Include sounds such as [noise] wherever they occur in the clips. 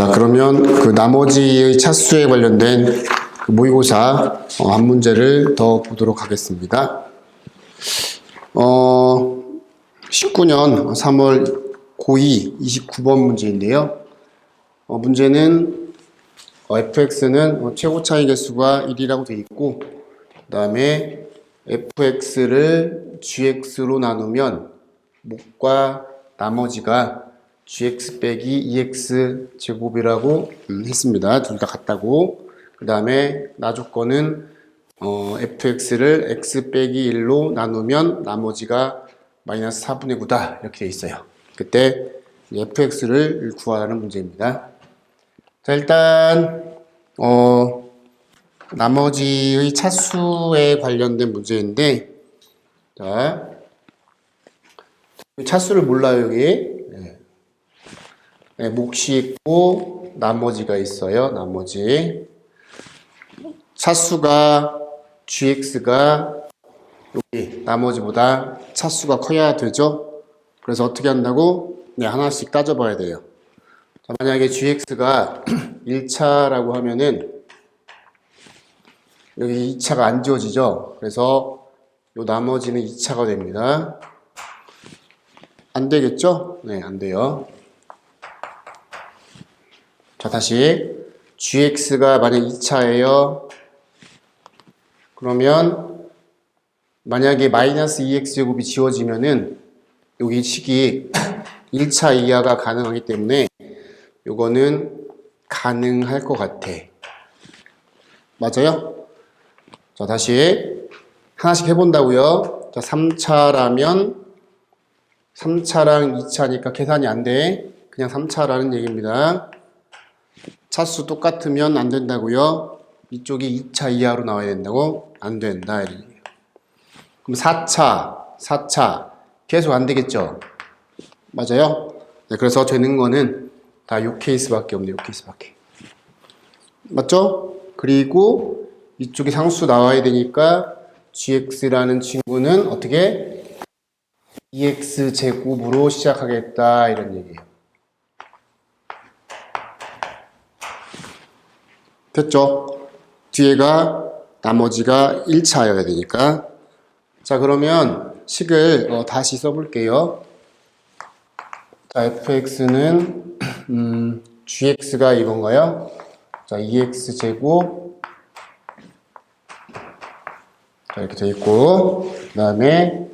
자, 그러면 그 나머지의 차수에 관련된 그 모의고사 어, 한 문제를 더 보도록 하겠습니다. 어, 19년 3월 고2 29번 문제인데요. 어, 문제는 어, fx는 어, 최고 차이 개수가 1이라고 되어 있고, 그 다음에 fx를 gx로 나누면 목과 나머지가 gx 빼기 2x 제곱이라고 음, 했습니다. 둘 다 같다고. 그 다음에 나 조건은 어, fx를 x 빼기 1로 나누면 나머지가 마이너스 4분의 9다 이렇게 돼 있어요. 그때 fx를 구하라는 문제입니다. 자 일단 어, 나머지의 차수에 관련된 문제인데 자 차수를 몰라요 여기 네. 네, 몫이 있고 나머지가 있어요 나머지 차수가 gx가 여기 나머지보다 차수가 커야 되죠 그래서 어떻게 한다고 네 하나씩 따져봐야 돼요 자, 만약에 gx가 [clears throat] 1차라고 하면은 여기 2차가 안 지워지죠 그래서 요 나머지는 2차가 됩니다 안 되겠죠? 네, 안 돼요. 자, 다시 gx가 만약 2차예요. 그러면 만약에 마이너스 2x 제곱이 지워지면은 여기 식이 [clears throat] 1차 이하가 가능하기 때문에 요거는 가능할 것 같아. 맞아요? 자, 다시 하나씩 해본다고요. 자, 3차라면 3차랑 2차니까 계산이 안 돼. 그냥 3차라는 얘기입니다. 차수 똑같으면 안 된다고요. 이쪽이 2차 이하로 나와야 된다고? 안 된다. 그럼 4차, 4차 계속 안 되겠죠? 맞아요? 네, 그래서 되는 거는 다 요 케이스밖에 없네요. 요 케이스밖에. 맞죠? 그리고 이쪽에 상수 나와야 되니까 gx라는 친구는 어떻게 2x 제곱으로 시작하겠다 이런 얘기예요. 됐죠? 뒤에가 나머지가 1차여야 되니까 자 그러면 식을 어, 다시 써볼게요. 자 fx는 음, gx가 이건가요? 자 2x 제곱 자 이렇게 돼 있고 그 다음에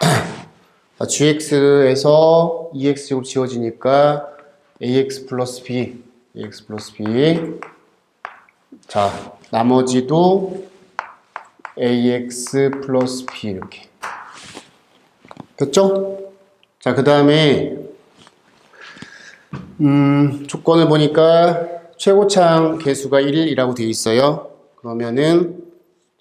[clears throat] gx에서 2x 제곱 지워지니까 ax 플러스 b, ax 플러스 b. 자, 나머지도 ax 플러스 b 이렇게. 됐죠? 자, 그 다음에 음, 조건을 보니까 최고창 개수가 1이라고 되어 있어요. 그러면은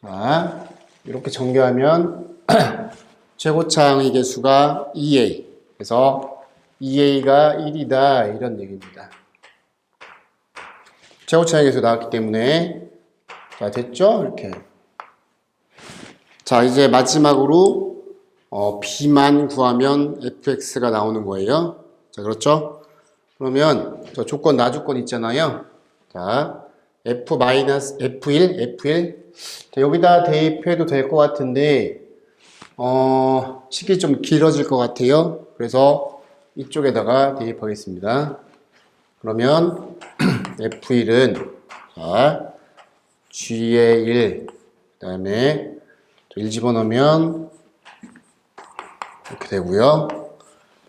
자, 이렇게 정교하면 [clears throat] 최고창의 개수가 2a. 그래서 2a가 1이다. 이런 얘기입니다. 개수 나왔기 때문에 자, 됐죠? 이렇게. 자, 이제 마지막으로 어, b만 구하면 fx가 나오는 거예요. 자, 그렇죠? 그러면 저 조건 나 조건 있잖아요. 자, f 마이너스 f1, f1. 자, 여기다 대입해도 될 것 같은데 어, 식이 좀 길어질 것 같아요. 그래서 이쪽에다가 대입하겠습니다. 그러면 [clears throat] F1은 자, G의 1, 그 다음에 1 집어넣으면 이렇게 되고요.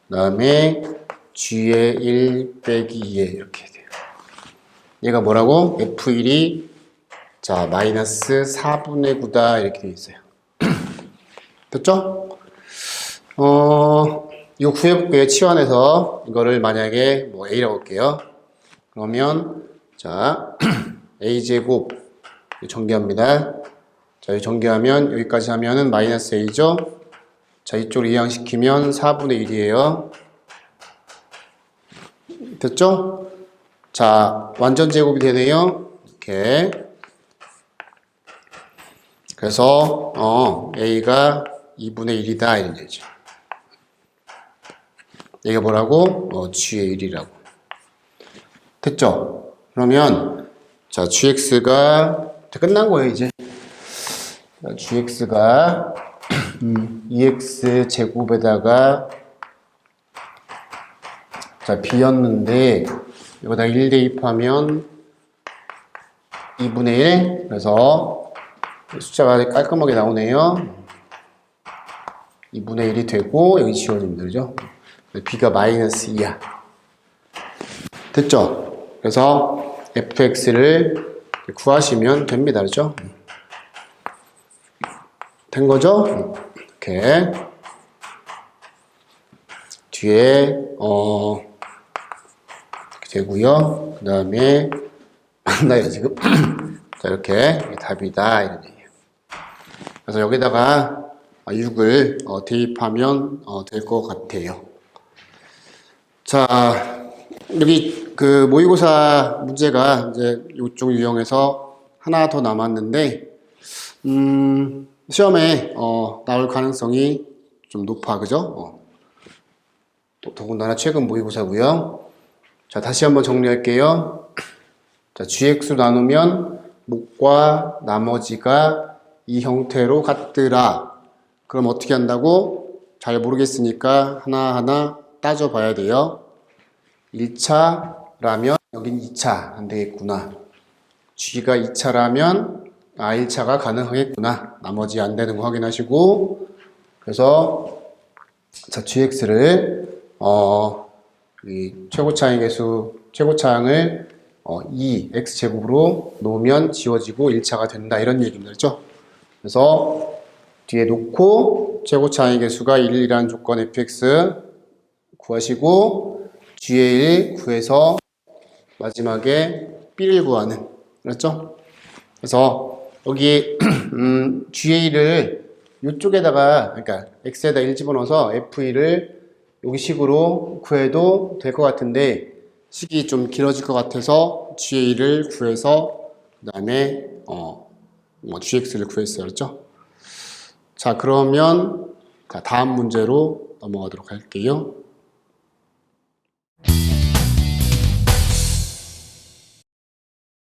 그 다음에 G의 1 빼기 2에 이렇게 돼요. 얘가 뭐라고? F1이 자 마이너스 4분의 9다 이렇게 되어 있어요. [clears throat] 됐죠? 어, 이거 구해볼게요. 치환해서 이거를 만약에 뭐 A라고 할게요. 그러면 자 [clears throat] A제곱 정리합니다. 자, 이 정리하면 여기까지 하면은 마이너스 A죠? 자, 이쪽으로 이항시키면 4분의 1이에요. 됐죠? 자, 완전 제곱이 되네요. 이렇게. 그래서, 어, A가 2분의 1이다. 이런 얘기죠. 얘가 뭐라고? 어, G의 1이라고. 됐죠? 그러면 자 gx가 끝난 거예요 이제 자, gx가 음, 2x 제곱에다가 자 b였는데 여기다 1 대입하면 2분의 1 그래서 숫자가 깔끔하게 나오네요 2분의 1이 되고 여기 지워집니다 그죠? b가 마이너스 2야 됐죠? 그래서 fx를 구하시면 됩니다 그죠? 된 거죠? 이렇게 뒤에 어 이렇게 되고요. 그 다음에 맞나요 지금? [clears throat] 자 이렇게 답이다 이런 얘기예요. 그래서 여기다가 6을 어, 대입하면 어, 될 것 같아요. 자 여기 그 모의고사 문제가 이제 이쪽 유형에서 하나 더 남았는데 음, 시험에 어, 나올 가능성이 좀 높아, 그죠? 어. 또, 더군다나 최근 모의고사고요. 자, 다시 한번 정리할게요. 자, gx 나누면 목과 나머지가 이 형태로 같더라. 그럼 어떻게 한다고? 잘 모르겠으니까 하나하나 따져봐야 돼요. 1차 라면 여긴 2차 안 되겠구나. g가 2차라면 아 1차가 가능하겠구나. 나머지 안 되는 거 확인하시고 그래서 자 gx를 어, 이 최고차항의 개수 최고차항을 어, 2 x 제곱으로 놓으면 지워지고 1차가 된다 이런 얘기입니다. 그렇죠? 그래서 뒤에 놓고 최고차항의 개수가 1이라는 조건 fx 구하시고 g의 1 구해서 마지막에 b를 구하는 그렇죠? 그래서 여기 [clears throat] 음, GA를 이쪽에다가 그러니까 X에다 1 집어넣어서 F1을 여기 식으로 구해도 될 것 같은데 식이 좀 길어질 것 같아서 GA를 구해서 그 다음에 어, 뭐 GX를 구했어요. 그렇죠? 자 그러면 자, 다음 문제로 넘어가도록 할게요.